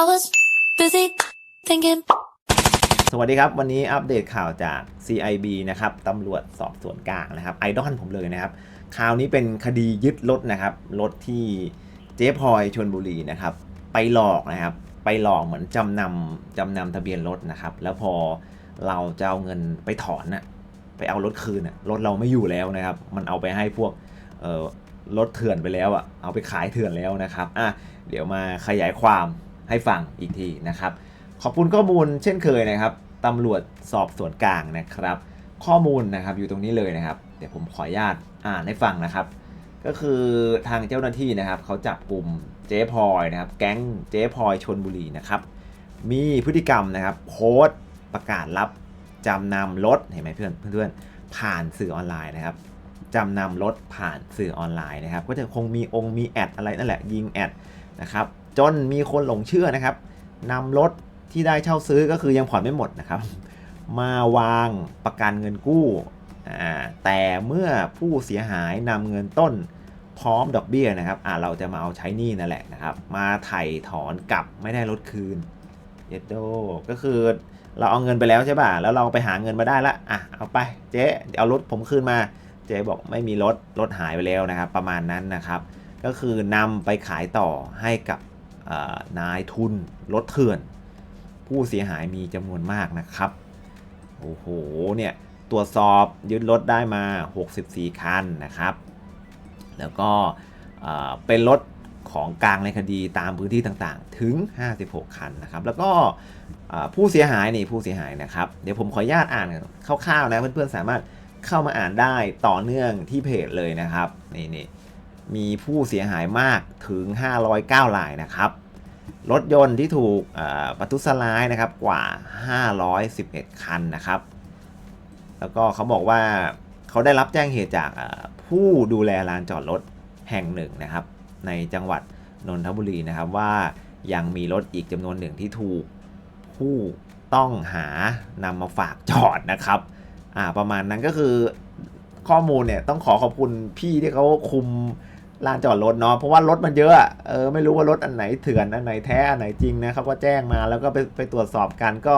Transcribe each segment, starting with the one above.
I was busy thinking. สวัสดีครับ วันนี้อัปเดตข่าวจาก CIB นะครับตำรวจสอบสวนกลางนะครับไอดอลผมเลยนะครับคราวนี้เป็นคดียึดรถนะครับรถที่เจ๊พลอยชนบุรีนะครับ ไปหลอกนะครับ ไปหลอกเหมือนจำนำจำนำทะเบียนรถนะครับ แล้วพอเราจะเอาเงินไปถอนน่ะไปเอารถคืนน่ะรถเราไม่อยู่แล้วนะครับ มันเอาไปให้พวกรถเถื่อนไปแล้วอะเอาไปขายเถื่อนแล้วนะครับอะเดี๋ยวมาขยายความ ให้ฟังอีกทีนะครับ ขอบคุณข้อมูลเช่นเคยนะครับตำรวจสอบสวนกลางนะครับ ข้อมูลนะครับอยู่ตรงนี้เลยนะครับ เดี๋ยวผมขออนุญาตอ่านให้ฟังนะครับ ก็คือทางเจ้าหน้าที่นะครับเขาจับกลุ่มเจ๊พลอยนะครับ แก๊งเจ๊พลอยชนบุรีนะครับ มีพฤติกรรมนะครับ โพสต์ประกาศรับจำนำรถเห็นไหมเพื่อนเพื่อนผ่านสื่อออนไลน์นะครับจำนำรถผ่านสื่อออนไลน์นะครับ ก็จะคงมีองค์มีแอดอะไรนั่นแหละยิงแอดนะครับ จนมีคนหลงเชื่อนะครับนำรถที่ได้เช่าซื้อก็คือยังผ่อนไม่หมดนะครับ มาวางประกันเงินกู้ แต่เมื่อผู้เสียหายนำเงินต้นพร้อมดอกเบี้ยนะครับเราจะมาเอาใช้นี้นั่นแหละนะครับ มาไถ่ถอนกลับไม่ได้รถคืนเยดโดก็คือเราเอาเงินไปแล้วใช่ป่ะ แล้วเราไปหาเงินมาได้ละอะเอาไปเจ๊เดี๋ยวเอารถผมคืนมา เจ๊บอกไม่มีรถรถหายไปแล้วนะครับ ประมาณนั้นนะครับ ก็คือนำไปขายต่อให้กับ นายทุนรถเถื่อน ผู้เสียหายมีจำนวนมากนะครับ โอ้โห เนี่ยตรวจสอบยึดรถได้มา 64 คันนะครับ แล้วก็เป็นรถของกลางในคดีตามพื้นที่ต่างๆ ถึง 56 คันนะครับ แล้วก็ผู้เสียหายนี่ผู้เสียหายนะครับ เดี๋ยวผมขออนุญาตอ่านคร่าวๆนะเพื่อนๆสามารถเข้ามาอ่านได้ต่อเนื่องที่เพจเลยนะครับนี่นี่ มีผู้เสียหายมากถึง 509รายนะครับ รถยนต์ที่ถูกประทุษร้ายนะครับกว่า 511 คันนะครับ แล้วก็เขาบอกว่าเขาได้รับแจ้งเหตุจากผู้ดูแลลานจอดรถแห่งหนึ่งนะครับ ในจังหวัดนนทบุรีนะครับว่ายังมีรถอีกจำนวนหนึ่งที่ถูกผู้ต้องหานำมาฝากจอดนะครับอ่าประมาณนั้นก็คือข้อมูลเนี่ยต้องขอขอบคุณพี่ที่เขาคุม ลานจอดรถเนาะเพราะว่ารถมันเยอะเออไม่รู้ว่ารถอันไหนเถื่อนอันไหนแท้อันไหนจริงนะครับก็แจ้งมาแล้วก็ไปไปตรวจสอบกันก็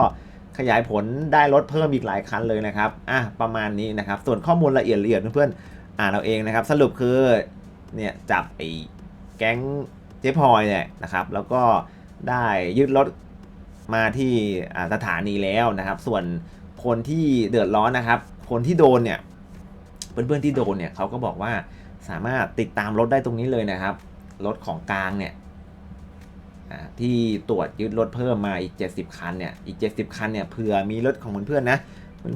ขยายผลได้รถเพิ่มอีกหลายคันเลยนะครับอะประมาณนี้นะครับ ส่วนข้อมูลละเอียดละเอียดเพื่อนๆอ่านเอาเองนะครับ สรุปคือเนี่ยจับไอ้แก๊งเจ๊พลอยเนี่ยนะครับแล้วก็ได้ยึดรถมาที่สถานีแล้วนะครับ ส่วนคนที่เดือดร้อนนะครับ คนที่โดนเนี่ยเพื่อนๆที่โดนเนี่ยเขาก็บอกว่า สามารถติดตามรถได้ตรงนี้เลยนะครับ รถของกลางเนี่ยที่ตรวจยึดรถเพิ่มมาอีก 70 คันเนี่ย อีก 70 คันเนี่ยเผื่อมีรถของเพื่อนๆนะ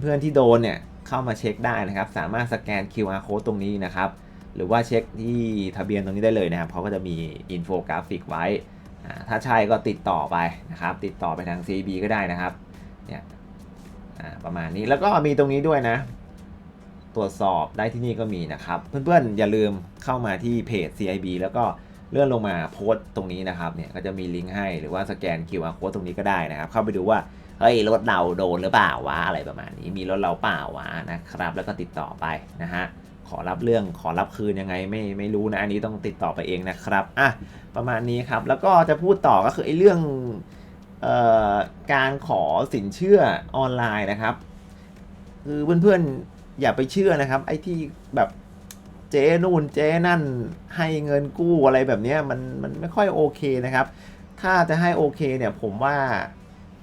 เพื่อนๆที่โดนเนี่ยเข้ามาเช็คได้นะครับ สามารถสแกน QR code ตรงนี้นะครับ หรือว่าเช็คที่ทะเบียนตรงนี้ได้เลยนะครับเขาก็จะมีอินโฟกราฟิกไว้ ถ้าใช่ก็ติดต่อไปนะครับ ติดต่อไปทาง CB ก็ได้นะครับ เนี่ยประมาณนี้ แล้วก็มีตรงนี้ด้วยนะ ตรวจสอบได้ที่นี่ก็มีนะครับ เพื่อนๆ อย่าลืมเข้ามาที่เพจ CIB แล้วก็เลื่อนลงมาโพสต์ตรงนี้นะครับเนี่ยก็จะมีลิงก์ให้หรือว่าสแกน QR code ตรงนี้ก็ได้นะครับ เข้าไปดูว่าเฮ้ยรถเราโดนหรือเปล่าวะอะไรประมาณนี้มีรถเราเปล่าวะนะครับ แล้วก็ติดต่อไปนะฮะขอรับเรื่องขอรับคืนยังไงไม่ไม่รู้นะอันนี้ต้องติดต่อไปเองนะครับอะประมาณนี้ครับแล้วก็จะพูดต่อก็คือไอ้เรื่องเอ่อการขอสินเชื่อออนไลน์นะครับ คือเพื่อนๆ อย่าไปเชื่อนะครับ ไอ้ที่แบบเจ๊นู่นเจ๊นั่นให้เงินกู้อะไรแบบนี้มันมันไม่ค่อยโอเคนะครับ ถ้าจะให้โอเคเนี่ยผมว่า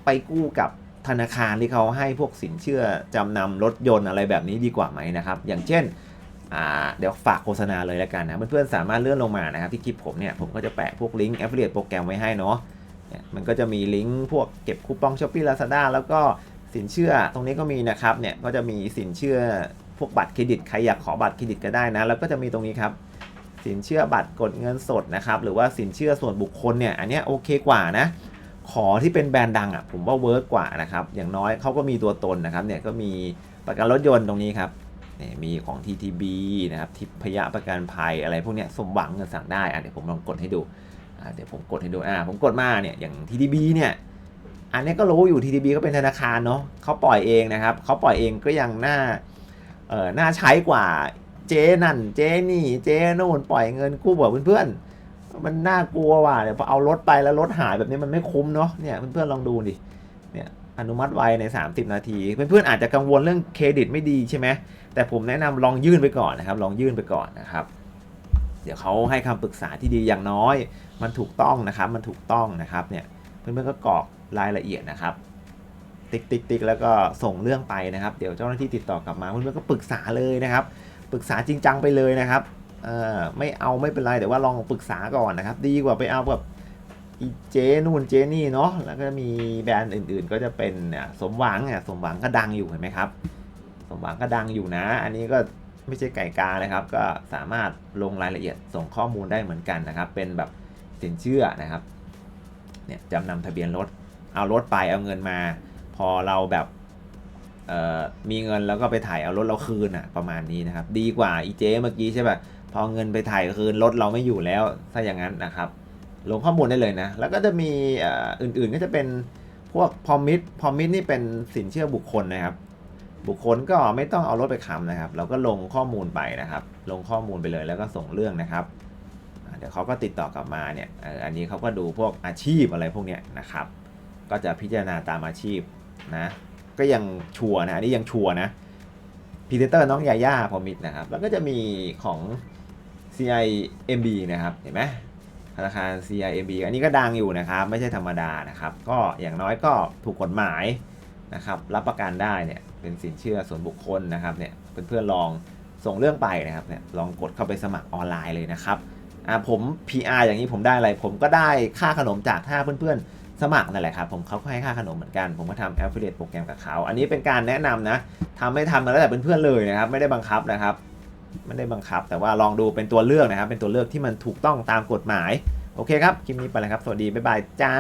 ไปกู้กับธนาคารที่เขาให้พวกสินเชื่อจำนำรถยนต์อะไรแบบนี้ดีกว่าไหมนะครับ อย่างเช่นเดี๋ยวฝากโฆษณาเลยแล้วกันนะเพื่อนๆสามารถเลื่อนลงมานะครับที่คลิปผมเนี่ยผมก็จะแปะพวกลิงก์ affiliate โปรแกรมไว้ให้เนาะเนี่ยมันก็จะมีลิงก์พวกเก็บคูปองช้อปปี้ลาซาด้าแล้วก็ สินเชื่อตรงนี้ก็มีนะครับเนี่ยก็จะมีสินเชื่อพวกบัตรเครดิตใครอยากขอบัตรเครดิตก็ได้นะ แล้วก็จะมีตรงนี้ครับสินเชื่อบัตรกดเงินสดนะครับหรือว่าสินเชื่อส่วนบุคคลเนี่ยอันนี้โอเคกว่านะขอที่เป็นแบรนด์ดังอะผมว่าเวิร์กกว่านะครับอย่างน้อยเขาก็มีตัวตนนะครับเนี่ยก็มีประกันรถยนต์ตรงนี้ครับเนี่ยมีของ TTB นะครับทิพยประกันภัยอะไรพวกเนี้ยสมหวังเงินสั่งได้อะเดี๋ยวผมลองกดให้ดูอะเดี๋ยวผมกดให้ดูอะผมกดมาเนี่ยอย่าง TTB เนี่ย อันนี้ก็รู้อยู่ TTB ก็เป็นธนาคารเนาะเขาปล่อยเองนะครับเขาปล่อยเองก็ยังน่าเออน่าใช้กว่าเจนั่นเจนี่เจนู่นปล่อยเงินกู้บอกเพื่อนๆมันน่ากลัวว่ะเดี๋ยวพอเอารถไปแล้วรถหายแบบนี้มันไม่คุ้มเนาะเนี่ยเพื่อนๆลองดูดิเนี่ยอนุมัติไวใน 30 นาที เพื่อนๆอาจจะกังวลเรื่องเครดิตไม่ดีใช่ไหมแต่ผมแนะนำลองยื่นไปก่อนนะครับ ลองยื่นไปก่อนนะครับ เดี๋ยวเขาให้คำปรึกษาที่ดีอย่างน้อย มันถูกต้องนะครับ มันถูกต้องนะครับเนี่ยเพื่อนๆก็กรอก รายละเอียดนะครับ ติ๊กติ๊กติ๊กแล้วก็ส่งเรื่องไปนะครับ เดี๋ยวเจ้าหน้าที่ติดต่อกลับมาเพื่อนๆก็ปรึกษาเลยนะครับ ปรึกษาจริงจังไปเลยนะครับเออไม่เอาไม่เป็นไรแต่ว่าลองปรึกษาก่อนนะครับ ดีกว่าไปเอาแบบอีเจนู่นเจนี่เนาะแล้วก็มีแบรนด์อื่นๆ ก็จะเป็นสมหวังเนี่ยสมหวังก็ดังอยู่เห็นไหมครับ สมหวังก็ดังอยู่นะ อันนี้ก็ไม่ใช่ไก่กานะครับ ก็สามารถลงรายละเอียดส่งข้อมูลได้เหมือนกันนะครับ เป็นแบบสินเชื่อนะครับเนี่ยจำนำทะเบียนรถ เอารถไปเอาเงินมา พอเราแบบมีเงินแล้วก็ไปถ่ายเอารถเราคืนอะประมาณนี้นะครับ ดีกว่าอีเจเมื่อกี้ใช่ป่ะพอเงินไปถ่ายคืนรถเราไม่อยู่แล้วถ้าอย่างนั้นนะครับ ลงข้อมูลได้เลยนะ แล้วก็จะมีอ่ออื่นๆก็จะเป็นพวกพอมิดพอมิดนี่เป็นสินเชื่อบุคคลนะครับ บุคคลก็ไม่ต้องเอารถไปค้ำนะครับ เราก็ลงข้อมูลไปนะครับ ลงข้อมูลไปเลยแล้วก็ส่งเรื่องนะครับเดี๋ยวเขาก็ติดต่อกลับมาเนี่ยอันนี้เขาก็ดูพวกอาชีพอะไรพวกเนี้ยนะครับ ก็จะพิจารณาตามอาชีพนะก็ยังชัวร์นะอันนี้ยังชัวร์นะพีเซนเตอร์น้องยาย่าพอมิดนะครับแล้วก็จะมีของ CIMB นะครับเห็นไหมธนาคาร CIMB อันนี้ก็ดังอยู่นะครับไม่ใช่ธรรมดานะครับก็อย่างน้อยก็ถูกกฎหมายนะครับรับประกันได้เนี่ยเป็นสินเชื่อส่วนบุคคลนะครับเนี่ยเพื่อนๆลองส่งเรื่องไปนะครับเนี่ยลองกดเข้าไปสมัครออนไลน์เลยนะครับอ่าผม PR อย่างนี้ผมได้อะไรผมก็ได้ค่าขนมจากถ้าเพื่อนๆ สมัครนั่นแหละครับผมเขาก็ให้ค่าขนมเหมือนกัน ผมก็ทำแอฟเฟ i a t e โปรแกรมกับเขาอันนี้เป็นการแนะนำนะทำไม่ทำมาแล้วแต่เพื่อนๆเลยนะครับ ไม่ได้บังคับนะครับไม่ได้บังคับ แต่ว่าลองดูเป็นตัวเลือกนะครับ เป็นตัวเลือกที่มันถูกต้องตามกฎหมาย โอเคครับ คลิปนี้ไปแล้วครับ สวัสดี บ๊ายบาย จ้า